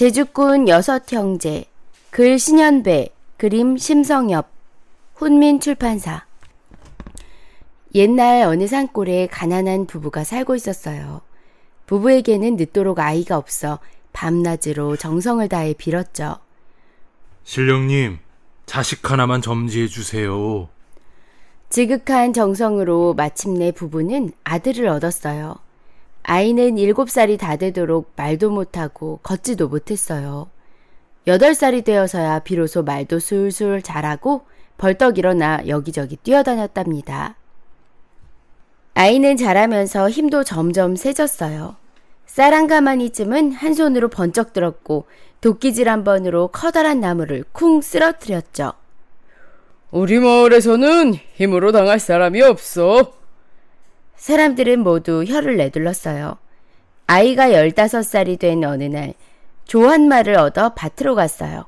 제주꾼 여섯 형제, 글 신현배, 그림 심성엽, 훈민 출판사. 옛날 어느 산골에 가난한 부부가 살고 있었어요. 부부에게는 늦도록 아이가 없어 밤낮으로 정성을 다해 빌었죠. 신령님, 자식 하나만 점지해 주세요. 지극한 정성으로 마침내 부부는 아들을 얻었어요. 아이는 일곱 살이 다 되도록 말도 못하고 걷지도 못했어요. 여덟 살이 되어서야 비로소 말도 술술 잘하고 벌떡 일어나 여기저기 뛰어다녔답니다. 아이는 자라면서 힘도 점점 세졌어요. 쌀한 가마니쯤은 한 손으로 번쩍 들었고 도끼질 한 번으로 커다란 나무를 쿵 쓰러뜨렸죠. 우리 마을에서는 힘으로 당할 사람이 없어. 사람들은 모두 혀를 내둘렀어요. 아이가 열다섯 살이 된 어느 날, 조 한 마를 얻어 밭으로 갔어요.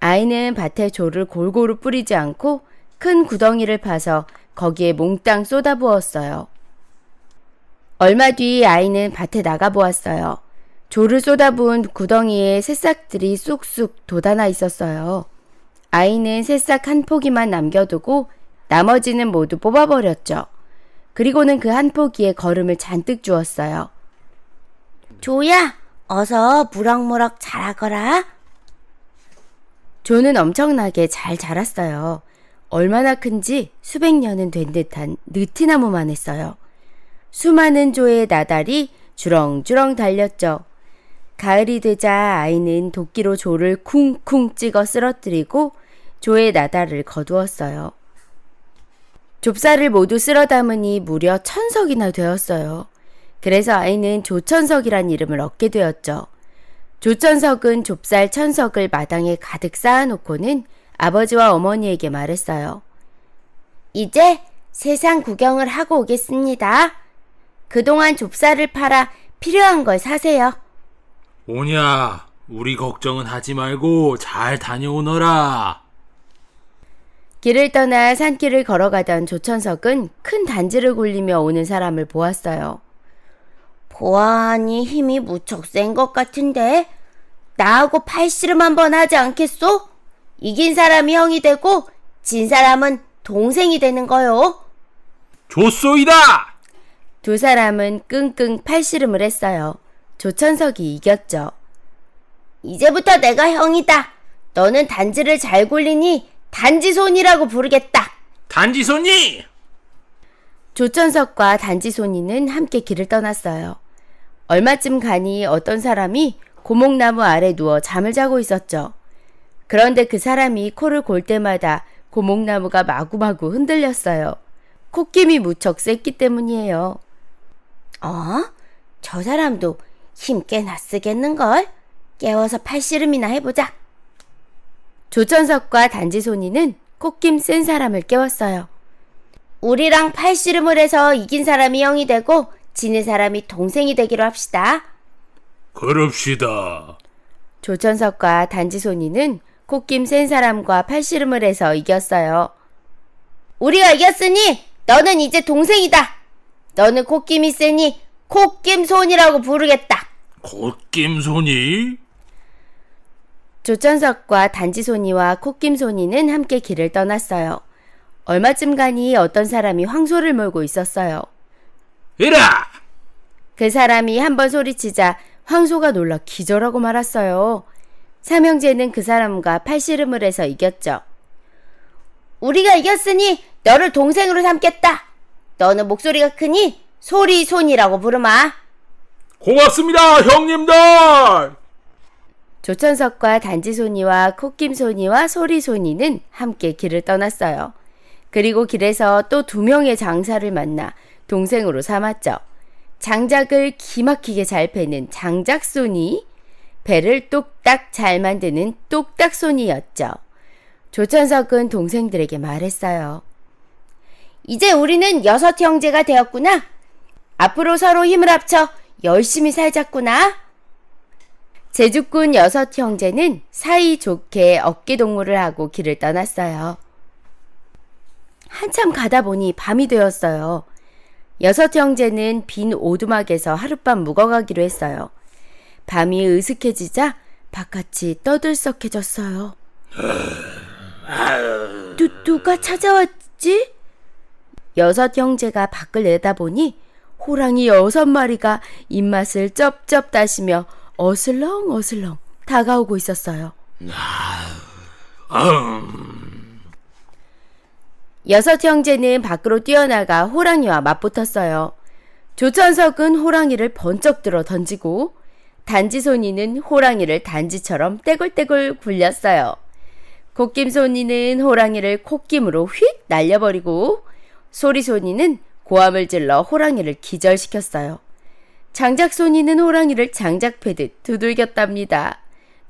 아이는 밭에 조를 골고루 뿌리지 않고 큰 구덩이를 파서 거기에 몽땅 쏟아부었어요. 얼마 뒤 아이는 밭에 나가보았어요. 조를 쏟아부은 구덩이에 새싹들이 쑥쑥 돋아나 있었어요. 아이는 새싹 한 포기만 남겨두고 나머지는 모두 뽑아버렸죠. 그리고는 그 한 포기에 걸음을 잔뜩 주었어요. 조야, 어서 무럭무럭 자라거라. 조는 엄청나게 잘 자랐어요. 얼마나 큰지 수백 년은 된 듯한 느티나무만 했어요. 수많은 조의 나달이 주렁주렁 달렸죠. 가을이 되자 아이는 도끼로 조를 쿵쿵 찍어 쓰러뜨리고 조의 나달을 거두었어요. 좁쌀을 모두 쓸어 담으니 무려 천석이나 되었어요. 그래서 아이는 조천석이란 이름을 얻게 되었죠. 조천석은 좁쌀 천석을 마당에 가득 쌓아놓고는 아버지와 어머니에게 말했어요. 이제 세상 구경을 하고 오겠습니다. 그동안 좁쌀을 팔아 필요한 걸 사세요. 오냐, 우리 걱정은 하지 말고 잘 다녀오너라. 길을 떠나 산길을 걸어가던 조천석은 큰 단지를 굴리며 오는 사람을 보았어요. 보아하니 힘이 무척 센 것 같은데 나하고 팔씨름 한번 하지 않겠소? 이긴 사람이 형이 되고 진 사람은 동생이 되는 거요. 좋소이다! 두 사람은 끙끙 팔씨름을 했어요. 조천석이 이겼죠. 이제부터 내가 형이다. 너는 단지를 잘 굴리니 단지손이라고 부르겠다. 단지손이! 조천석과 단지손이는 함께 길을 떠났어요. 얼마쯤 가니 어떤 사람이 고목나무 아래 누워 잠을 자고 있었죠. 그런데 그 사람이 코를 골 때마다 고목나무가 마구마구 흔들렸어요. 콧김이 무척 셌기 때문이에요. 어? 저 사람도 힘 꽤나 쓰겠는걸? 깨워서 팔씨름이나 해보자. 조천석과 단지손이는 콧김 센 사람을 깨웠어요. 우리랑 팔씨름을 해서 이긴 사람이 형이 되고 지는 사람이 동생이 되기로 합시다. 그럽시다. 조천석과 단지손이는 콧김 센 사람과 팔씨름을 해서 이겼어요. 우리가 이겼으니 너는 이제 동생이다. 너는 콧김이 세니 콧김손이라고 부르겠다. 콧김손이? 조천석과 단지손이와 콧김손이는 함께 길을 떠났어요. 얼마쯤 가니 어떤 사람이 황소를 몰고 있었어요. 이라! 그 사람이 한 번 소리치자 황소가 놀라 기절하고 말았어요. 삼형제는 그 사람과 팔씨름을 해서 이겼죠. 우리가 이겼으니 너를 동생으로 삼겠다. 너는 목소리가 크니 소리손이라고 부르마. 고맙습니다, 형님들! 조천석과 단지손이와 콧김손이와 소리손이는 함께 길을 떠났어요. 그리고 길에서 또 두 명의 장사를 만나 동생으로 삼았죠. 장작을 기막히게 잘 패는 장작손이, 배를 똑딱 잘 만드는 똑딱손이였죠. 조천석은 동생들에게 말했어요. 이제 우리는 여섯 형제가 되었구나. 앞으로 서로 힘을 합쳐 열심히 살자꾸나. 제주꾼 여섯 형제는 사이좋게 어깨동무를 하고 길을 떠났어요. 한참 가다 보니 밤이 되었어요. 여섯 형제는 빈 오두막에서 하룻밤 묵어가기로 했어요. 밤이 으슥해지자 바깥이 떠들썩해졌어요. 누, 누가 찾아왔지? 여섯 형제가 밖을 내다보니 호랑이 여섯 마리가 입맛을 쩝쩝 다시며 어슬렁 어슬렁 다가오고 있었어요. 여섯 형제는 밖으로 뛰어나가 호랑이와 맞붙었어요. 조천석은 호랑이를 번쩍 들어 던지고 단지손이는 호랑이를 단지처럼 떼굴떼굴 굴렸어요. 콧김손이는 호랑이를 콧김으로 휙 날려버리고 소리손이는 고함을 질러 호랑이를 기절시켰어요. 장작손이는 호랑이를 장작 패듯 두들겼답니다.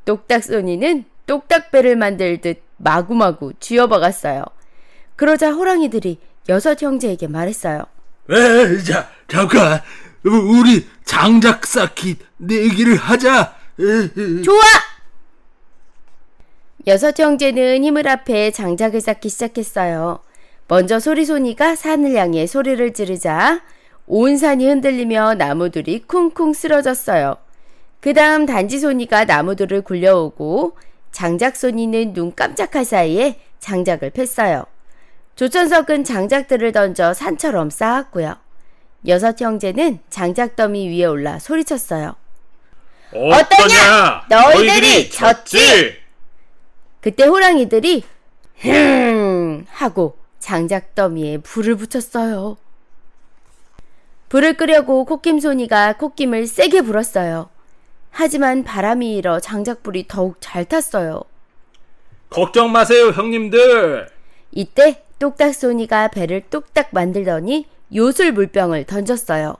똑딱손이는 똑딱배를 만들듯 마구마구 쥐어박았어요. 그러자 호랑이들이 여섯 형제에게 말했어요. 에, 자, 잠깐. 우리 장작 쌓기 내기를 하자. 에, 에. 좋아! 여섯 형제는 힘을 합해 장작을 쌓기 시작했어요. 먼저 소리소니가 산을 향해 소리를 지르자 온 산이 흔들리며 나무들이 쿵쿵 쓰러졌어요. 그 다음 단지소니가 나무들을 굴려오고 장작소니는 눈 깜짝할 사이에 장작을 팼어요. 조천석은 장작들을 던져 산처럼 쌓았고요. 여섯 형제는 장작더미 위에 올라 소리쳤어요. 어떠냐? 너희들이 졌지? 그때 호랑이들이 흥 하고 장작더미에 불을 붙였어요. 불을 끄려고 콧김손이가 콧김을 세게 불었어요. 하지만 바람이 일어 장작불이 더욱 잘 탔어요. 걱정 마세요, 형님들. 이때 똑딱손이가 배를 뚝딱 만들더니 요술 물병을 던졌어요.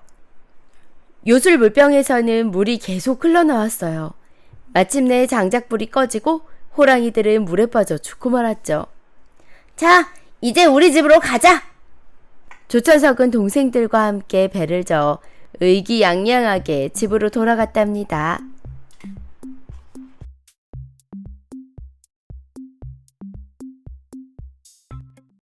요술 물병에서는 물이 계속 흘러나왔어요. 마침내 장작불이 꺼지고 호랑이들은 물에 빠져 죽고 말았죠. 자, 이제 우리 집으로 가자! 조천석은 동생들과 함께 배를 저어 의기양양하게 집으로 돌아갔답니다.